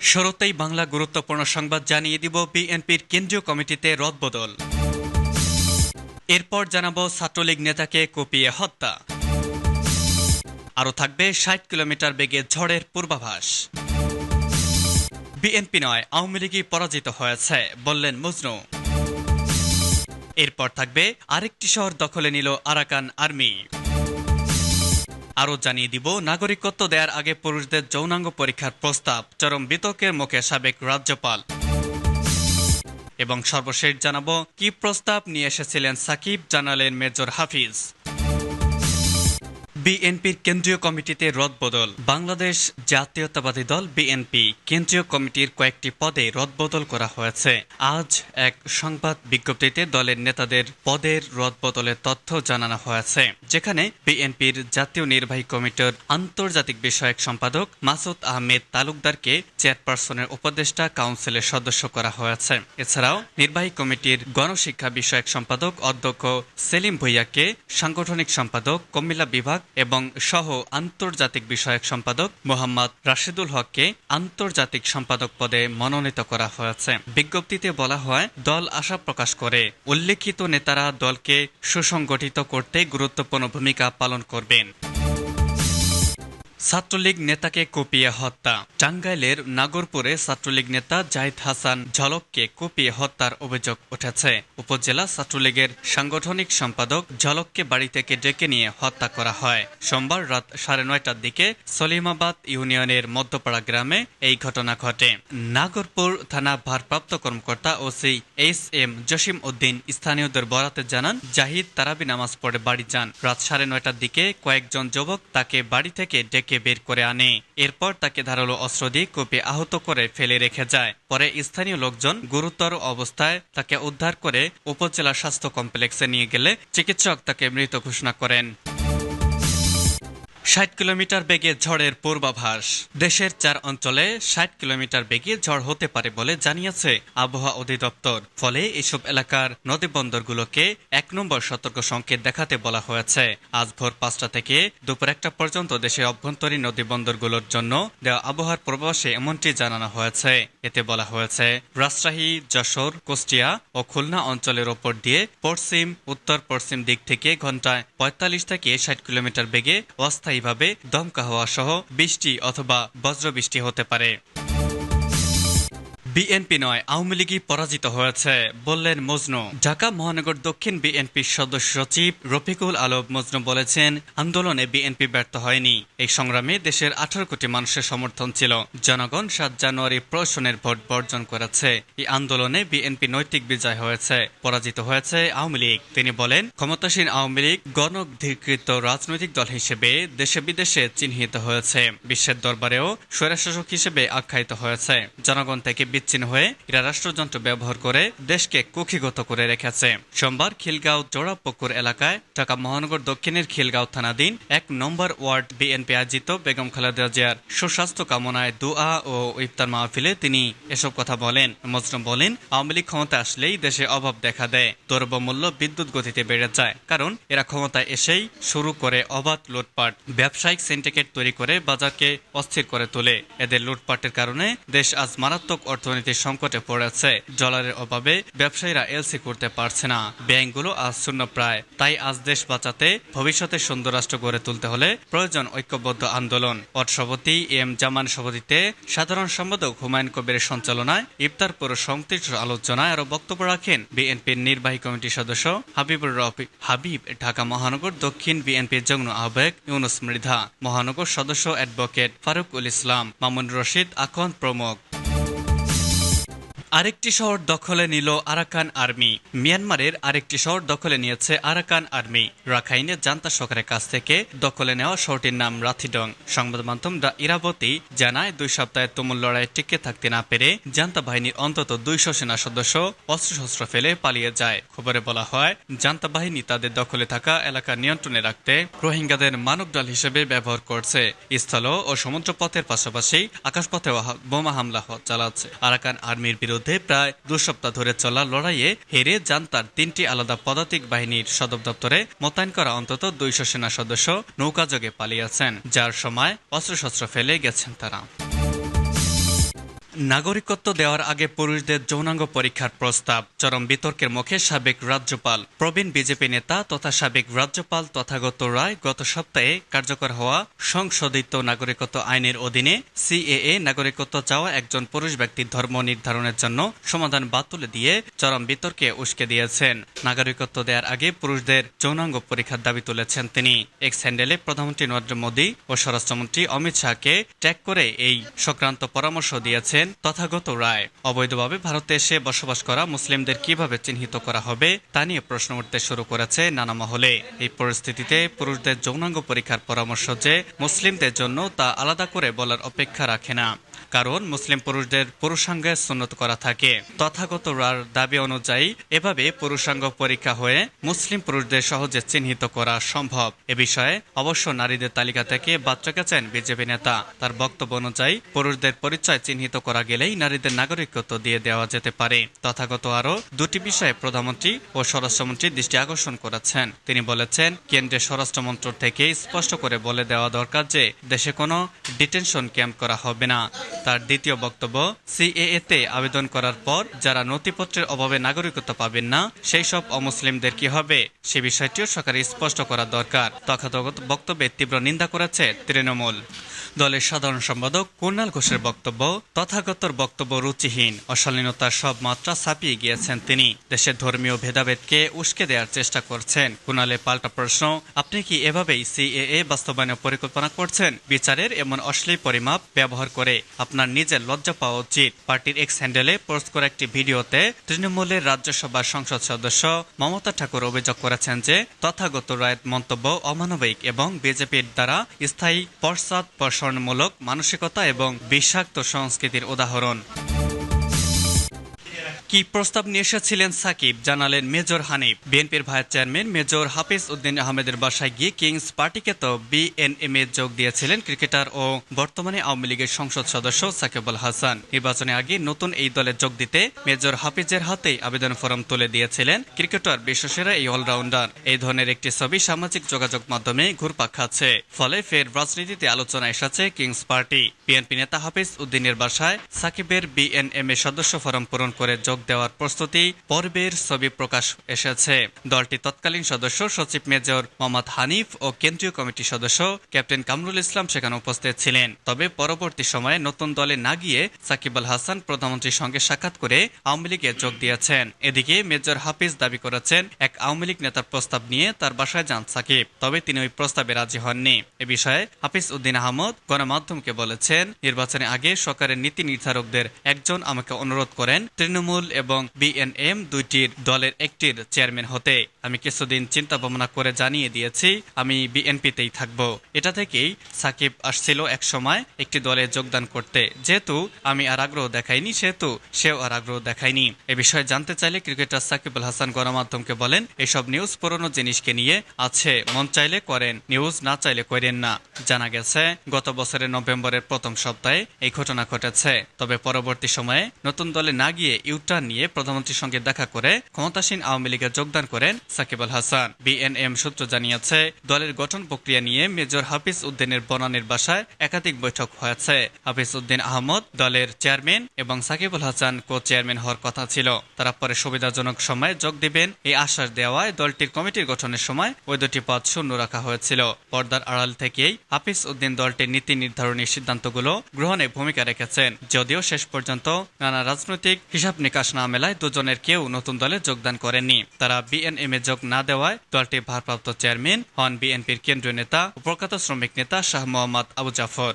শুরুতেই বাংলা গুরুত্বপূর্ণ সংবাদ জানিয়ে দিব বিএনপির কেন্দ্রীয় কমিটিতে রদবদল। এরপর জানাব ছাত্রলীগ নেতাকে কুপিয়ে হত্যা। আরও থাকবে ষাট কিলোমিটার বেগে ঝড়ের পূর্বাভাস। বিএনপি নয়, আওয়ামী লীগই পরাজিত হয়েছে, বললেন মজনু। এরপর থাকবে আরেকটি শহর দখলে নিল আরাকান আর্মি। আরও জানিয়ে দিব, নাগরিকত্ব দেওয়ার আগে পুরুষদের যৌনাঙ্গ পরীক্ষার প্রস্তাব, চরম বিতর্কের মুখে সাবেক রাজ্যপাল। এবং সর্বশেষ জানাব, কি প্রস্তাব নিয়ে এসেছিলেন সাকিব, জানালেন মেজর হাফিজ। বিএনপির কেন্দ্রীয় কমিটিতে রদবদল বাংলাদেশ জাতীয়তাবাদী দল বিএনপি কেন্দ্রীয় কমিটির কয়েকটি পদে রদবদল করা হয়েছে। আজ এক সংবাদ বিজ্ঞপ্তিতে দলের নেতাদের পদের রদবদলের তথ্য জানানো হয়েছে, যেখানে বিএনপির জাতীয় নির্বাহী কমিটির আন্তর্জাতিক বিষয়ক সম্পাদক মাসুদ আহমেদ তালুকদারকে চেয়ারপারসনের উপদেষ্টা কাউন্সিলের সদস্য করা হয়েছে। এছাড়াও নির্বাহী কমিটির গণশিক্ষা বিষয়ক সম্পাদক অধ্যক্ষ সেলিম ভুইয়াকে সাংগঠনিক সম্পাদক কুমিল্লা বিভাগ এবং সহ আন্তর্জাতিক বিষয়ক সম্পাদক মোহাম্মদ রাশিদুল হককে আন্তর্জাতিক সম্পাদক পদে মনোনীত করা হয়েছে। বিজ্ঞপ্তিতে বলা হয়, দল আশা প্রকাশ করে, উল্লেখিত নেতারা দলকে সুসংগঠিত করতে গুরুত্বপূর্ণ ভূমিকা পালন করবেন। ছাত্রলীগ নেতাকে কুপিয়ে হত্যা। টাঙ্গাইলের নাগরপুরে ছাত্রলীগ নেতা জাহিদ হাসান ঝলককে কুপিয়ে হত্যার অভিযোগ উঠেছে। উপজেলা ছাত্রলীগের সাংগঠনিক সম্পাদক ঝলককে বাড়ি থেকে ডেকে নিয়ে হত্যা করা হয়। সোমবার রাত সাড়ে নয়টার দিকে সলিমাবাদ ইউনিয়নের মধ্যপাড়া গ্রামে এই ঘটনা ঘটে। নাগরপুর থানা ভারপ্রাপ্ত কর্মকর্তা OC H M Jasim Uddin স্থানীয়দের বরাতে জানান, জাহিদ তারাবি নামাজ পড়ে বাড়ি যান। রাত সাড়ে নয়টার দিকে কয়েকজন যুবক তাকে বাড়ি থেকে ডেকে বের করে আনে। এরপর তাকে ধারালো অস্ত্র দিয়ে কোপে আহত করে ফেলে রেখে যায়। পরে স্থানীয় লোকজন গুরুতর অবস্থায় তাকে উদ্ধার করে উপজেলা স্বাস্থ্য কমপ্লেক্সে নিয়ে গেলে চিকিৎসক তাকে মৃত ঘোষণা করেন। ষাট কিলোমিটার বেগে ঝড়ের পূর্বাভাস। দেশের চার অঞ্চলে ষাট কিলোমিটার বেগে ঝড় হতে পারে বলে জানিয়েছে আবহাওয়া অধিদপ্তর। ফলে এসব এলাকার নদী বন্দরগুলোকে এক নম্বর সতর্ক সংকেত দেখাতে বলা হয়েছে। আজ ভোর পাঁচটা থেকে দুপুর একটা পর্যন্ত দেশের অভ্যন্তরীণ নদী বন্দরগুলোর জন্য দেওয়া আবহাওয়ার পূর্বাভাসে এমনটি জানানো হয়েছে। এতে বলা হয়েছে, রাজশাহী, যশোর, কুষ্টিয়া ও খুলনা অঞ্চলের ওপর দিয়ে পশ্চিম উত্তর পশ্চিম দিক থেকে ঘন্টায় পঁয়তাল্লিশ থেকে ষাট কিলোমিটার বেগে অস্থায়ীভাবে দমকা হওয়া সহ বৃষ্টি অথবা বজ্রবৃষ্টি হতে পারে। বিএনপি নয়, আওয়ামী লীগই পরাজিত হয়েছে, বললেন মজনু। ঢাকা মহানগর দক্ষিণ বিএনপির সদস্য সচিব রফিকুল আলম মজনু বলেছেন, আন্দোলনে বিএনপি ব্যর্থ হয়নি। এই সংগ্রামে দেশের আঠারো কোটি মানুষের সমর্থন ছিল। জনগণ সাত জানুয়ারি প্রশনের ভোট বর্জন করেছে। এই আন্দোলনে বিএনপি নৈতিক বিজয় হয়েছে, পরাজিত হয়েছে আওয়ামী লীগ। তিনি বলেন, ক্ষমতাসীন আওয়ামী লীগ গণধিকৃত রাজনৈতিক দল হিসেবে দেশে বিদেশে চিহ্নিত হয়েছে। বিশ্বের দরবারেও স্বৈরাশাসক হিসেবে আখ্যায়িত হয়েছে। জনগণ থেকে বিচ্ছিন্ন হয়ে এরা রাষ্ট্রযন্ত্র ব্যবহার করে দেশকে কুক্ষিগত করে রেখেছে। সোমবার খিলগাঁও জোড়াপুকুর এলাকায় ঢাকা মহানগর দক্ষিণের খিলগাঁও থানাধীন এক নম্বর ওয়ার্ড বিএনপি আয়োজিত বেগম খালেদা জিয়ার সুস্বাস্থ্য কামনায় দোয়া ও ইফতার মাহফিলে তিনি এসব কথা বলেন। মজরুম বলেন, আওয়ামী লীগ ক্ষমতা আসলেই দেশে অভাব দেখা দেয়। দ্রব্যমূল্য বিদ্যুৎ গতিতে বেড়ে যায়, কারণ এরা ক্ষমতায় এসেই শুরু করে অবাধ লুটপাট, ব্যবসায়িক সিন্ডিকেট তৈরি করে বাজারকে অস্থির করে তোলে। এদের লুটপাটের কারণে দেশ আজ মারাত্মক অর্থনীতির সংকটে পড়েছে। ডলারের অভাবে ব্যবসায়ীরা এলসি করতে পারছে না। ব্যাংকগুলো আজ শূন্য প্রায়। তাই আজ দেশ বাঁচাতে, ভবিষ্যতে সুন্দর রাষ্ট্র গড়ে তুলতে হলে প্রয়োজন ঐক্যবদ্ধ আন্দোলন। পট সভাপতি এম জামান সভাপতিতে সাধারণ সম্পাদক হুমায়ুন কবিরের সঞ্চালনায় ইফতার পুরো সংশ্লিষ্ট আলোচনায় আরও বক্তব্য রাখেন বিএনপির নির্বাহী কমিটির সদস্য হাবিবুর রফি হাবিব, ঢাকা মহানগর দক্ষিণ বিএনপির যুগ্ম আহ্বায়ক ইউনুস মৃধা, মহানগর সদস্য অ্যাডভোকেট ফারুকুল ইসলাম, মামুন রশিদ আখন প্রমুখ। আরেকটি শহর দখলে নিল আরাকান আর্মি। মিয়ানমারের আরেকটি শহর দখলে নিয়েছে আরাকান আর্মি। রাখাইনে জান্তা সরকারের কাছ থেকে দখলে নেওয়া শহরটির নাম রাথিডং। সংবাদ মাধ্যম দ্য ইরাবতী জানায়, দুই সপ্তাহে তুমুল লড়াই টিকে থাকতে না পেরে জান্তা বাহিনীর অন্তত দুইশো সেনা সদস্য অস্ত্রশস্ত্র ফেলে পালিয়ে যায়। খবরে বলা হয়, জান্তা বাহিনী তাদের দখলে থাকা এলাকা নিয়ন্ত্রণে রাখতে রোহিঙ্গাদের মানব ডাল হিসেবে ব্যবহার করছে। স্থল ও সমুদ্রপথের পাশাপাশি আকাশপথে বোমা হামলা চালাচ্ছে। আরাকান আর্মির বিরুদ্ধে বিরুদ্ধে প্রায় দু সপ্তাহ ধরে চলা লড়াইয়ে হেরে যান তার তিনটি আলাদা পদাতিক বাহিনীর সদর দপ্তরে মোতায়েন করা অন্তত দুইশো সেনা সদস্য নৌকাযোগে পালিয়েছেন, যার সময় অস্ত্রশস্ত্র ফেলে গেছেন তারা। নাগরিকত্ব দেওয়ার আগে পুরুষদের যৌনাঙ্গ পরীক্ষার প্রস্তাব, চরম বিতর্কের মুখে সাবেক রাজ্যপাল, প্রবীণ বিজেপি নেতা তথা সাবেক রাজ্যপাল তথাগত রায় গত সপ্তাহে কার্যকর হওয়া সংশোধিত নাগরিকত্ব আইনের অধীনে সিএএ নাগরিকত্ব চাওয়া একজন পুরুষ ব্যক্তির ধর্ম নির্ধারণের জন্য সমাধান বাতুলে দিয়ে চরম বিতর্কে উস্কে দিয়েছেন। নাগরিকত্ব দেওয়ার আগে পুরুষদের যৌনাঙ্গ পরীক্ষার দাবি তুলেছেন তিনি। এক স্যান্ডেলে প্রধানমন্ত্রী নরেন্দ্র মোদী ও স্বরাষ্ট্রমন্ত্রী অমিত শাহকে ট্যাগ করে এই সংক্রান্ত পরামর্শ দিয়েছেন তথাগত রায়। অবৈধভাবে ভারতে এসে বসবাস করা মুসলিমদের কীভাবে চিহ্নিত করা হবে, তা নিয়ে প্রশ্ন উঠতে শুরু করেছে নানা মহলে। এই পরিস্থিতিতে পুরুষদের যৌনাঙ্গ পরীক্ষার পরামর্শ যে, মুসলিমদের জন্য তা আলাদা করে বলার অপেক্ষা রাখে না। কারণ মুসলিম পুরুষদের পুরুষাঙ্গে সুন্নত করা থাকে। তথাগত রার দাবি অনুযায়ী, এভাবে পুরুষাঙ্গ পরীক্ষা হয়ে মুসলিম পুরুষদের সহজে চিহ্নিত করা সম্ভব। এ বিষয়ে অবশ্য নারীদের তালিকা থেকে বাদ রেখেছেন বিজেপি নেতা। তার বক্তব্য অনুযায়ী, পুরুষদের পরিচয় চিহ্নিত করা গেলেই নারীদের নাগরিকত্ব দিয়ে দেওয়া যেতে পারে। তথাগত আরও দুটি বিষয়ে প্রধানমন্ত্রী ও স্বরাষ্ট্রমন্ত্রী দৃষ্টি আকর্ষণ করেছেন। তিনি বলেছেন, কেন্দ্রের স্বরাষ্ট্র মন্ত্রক থেকে স্পষ্ট করে বলে দেওয়া দরকার যে, দেশে কোনো ডিটেনশন ক্যাম্প করা হবে না। তার দ্বিতীয় বক্তব্য সিএএ তে আবেদন করার পর যারা নথিপত্রের অভাবে নাগরিকত্ব পাবেন না, সেই সব অমুসলিমদের কি হবে? সে বিষয়টিও সরকার স্পষ্ট করা দরকার। তথাগত বক্তব্যে তীব্র নিন্দা করেছে তৃণমূল। দলের সাধারণ সম্পাদক কুণাল ঘোষের বক্তব্য, তথাগতর বক্তব্য রুচিহীন অশালীনতার সব মাত্রা ছাপিয়ে গিয়েছেন তিনি। দেশের ধর্মীয় ভেদাভেদকে উস্কে দেওয়ার চেষ্টা করছেন। কুণালের পাল্টা প্রশ্ন, আপনি কি এভাবেই সিএএ বাস্তবায়নের পরিকল্পনা করছেন? বিচারের এমন অশ্লীল পরিমাপ ব্যবহার করে আপনার নিজের লজ্জা পাওয়া উচিত। পার্টির এক্স হ্যান্ডেলে পোস্ট করা একটি ভিডিওতে তৃণমূলের রাজ্যসভার সংসদ সদস্য মমতা ঠাকুর অভিযোগ করেছেন যে, তথাগত রায়ের মন্তব্য অমানবিক এবং বিজেপির দ্বারা স্থায়ী পশ্চাৎপসরণমূলক মানসিকতা এবং বিষাক্ত সংস্কৃতির উদাহরণ। কি প্রস্তাব নিয়ে এসেছিলেন সাকিব? জানালেন মেজর হানিফ। বিএনপির vice chairman major Hafiz Uddin আহমেদের বাসায় গিয়ে কিংস পার্টিকে তো বিএনএম এ যোগ দিয়েছিলেন ক্রিকেটার ও বর্তমানে আওয়ামী লীগের সংসদ সদস্য সাকিবুল হাসান। নির্বাচনে আগে নতুন এই দলে যোগ দিতে মেজর হাফিজের হাতেই আবেদন ফরম তুলে দিয়েছিলেন ক্রিকেটার বিশ্বসেরা এই অলরাউন্ডার। এই ধরনের একটি ছবি সামাজিক যোগাযোগ মাধ্যমে ঘুরপাক খাচ্ছে। ফলে ফের রাজনীতিতে আলোচনা এসেছে কিংস পার্টি। বিএনপি নেতা হাফিজ উদ্দিনের বাসায় সাকিবের বিএনএম এ সদস্য ফরম পূরণ করে যোগ দেওয়ার প্রস্তুতি পর্বের ছবি প্রকাশ এসেছে। দলটি তৎকালীন সদস্য সচিব মেজর মোহাম্মদ হানিফ ও কেন্দ্রীয় কমিটি সদস্য ক্যাপ্টেন কামরুল ইসলাম সেখানে উপস্থিত ছিলেন। তবে পরবর্তী সময়ে নতুন দলে না গিয়ে সাকিব আল হাসান প্রধানমন্ত্রীর সঙ্গে সাক্ষাৎ করে আওয়ামী লীগে যোগ দিয়েছেন। এদিকে মেজর হাফিজ দাবি করেছেন, এক আওয়ামী লীগ নেতার প্রস্তাব নিয়ে তার বাসায় যান সাকিব, তবে তিনি ওই প্রস্তাবে রাজি হননি। এ বিষয়ে হাফিজ উদ্দিন আহমদ গণমাধ্যমকে বলেছেন নির্বাচনে আগে সরকারের নীতি নির্ধারকদের একজন আমাকে অনুরোধ করেন, তৃণমূল এবং বিএনএম দুইটির দলের একটির চেয়ারম্যান হতে। আমি কিছুদিন চিন্তা ভাবনা করে জানিয়ে দিয়েছি, আমি বিএনপিতেই থাকব। এটা থেকেই সাকিব আসছিল এক সময় একটি দলে যোগদান করতে। যেহেতু আমি আর আগ্রহ দেখাইনি, সেহেতু সেও আর আগ্রহ দেখায়নি এ বিষয়ে জানতে চাইলে ক্রিকেটার সাকিবুল হাসান গণমাধ্যমকে বলেন, এসব নিউজ পুরনো জিনিসকে নিয়ে আছে, মন চাইলে করেন, নিউজ না চাইলে করেন না। জানা গেছে, গত বছরের নভেম্বরের প্রথম সপ্তাহে এই ঘটনা ঘটেছে। তবে পরবর্তী সময়ে নতুন দলে না গিয়ে ইউটার্ন নিয়ে প্রধানমন্ত্রীর সঙ্গে দেখা করে ক্ষমতাসীন আওয়ামী লীগে যোগদান করেন সাকিব আল হাসান। বিএনএম সূত্র জানিয়েছে, দলের গঠন প্রক্রিয়া নিয়ে মেজর হাফিজ উদ্দিনের বনানীর বাসায় একাধিক বৈঠক হয়েছে। হাফিজ উদ্দিন আহমদ দলের চেয়ারম্যান এবং সাকিবুল হাসান কো চেয়ারম্যান হওয়ার কথা ছিল। তারা পরে সুবিধাজনক সময়ে যোগ দিবেন। এই আশ্বাস দেওয়ায় দলটির কমিটির গঠনের সময় ওই দুটি পদ শূন্য রাখা হয়েছিল। পর্দার আড়াল থেকেই হাফিজ উদ্দিন দলটির নীতি নির্ধারণী সিদ্ধান্তগুলো গ্রহণে ভূমিকা রেখেছেন। যদিও শেষ পর্যন্ত নানা রাজনৈতিক হিসাব নিকাশ না মেলায় দুজনের কেউ নতুন দলে যোগদান করেননি। তারা বিএনএম এ যোগ না দেওয়ায় দলটি ভারপ্রাপ্ত চেয়ারম্যান হন বিএনপির কেন্দ্রীয় নেতা প্রখ্যাত শ্রমিক নেতা শাহ মোহাম্মদ আবু জাফর।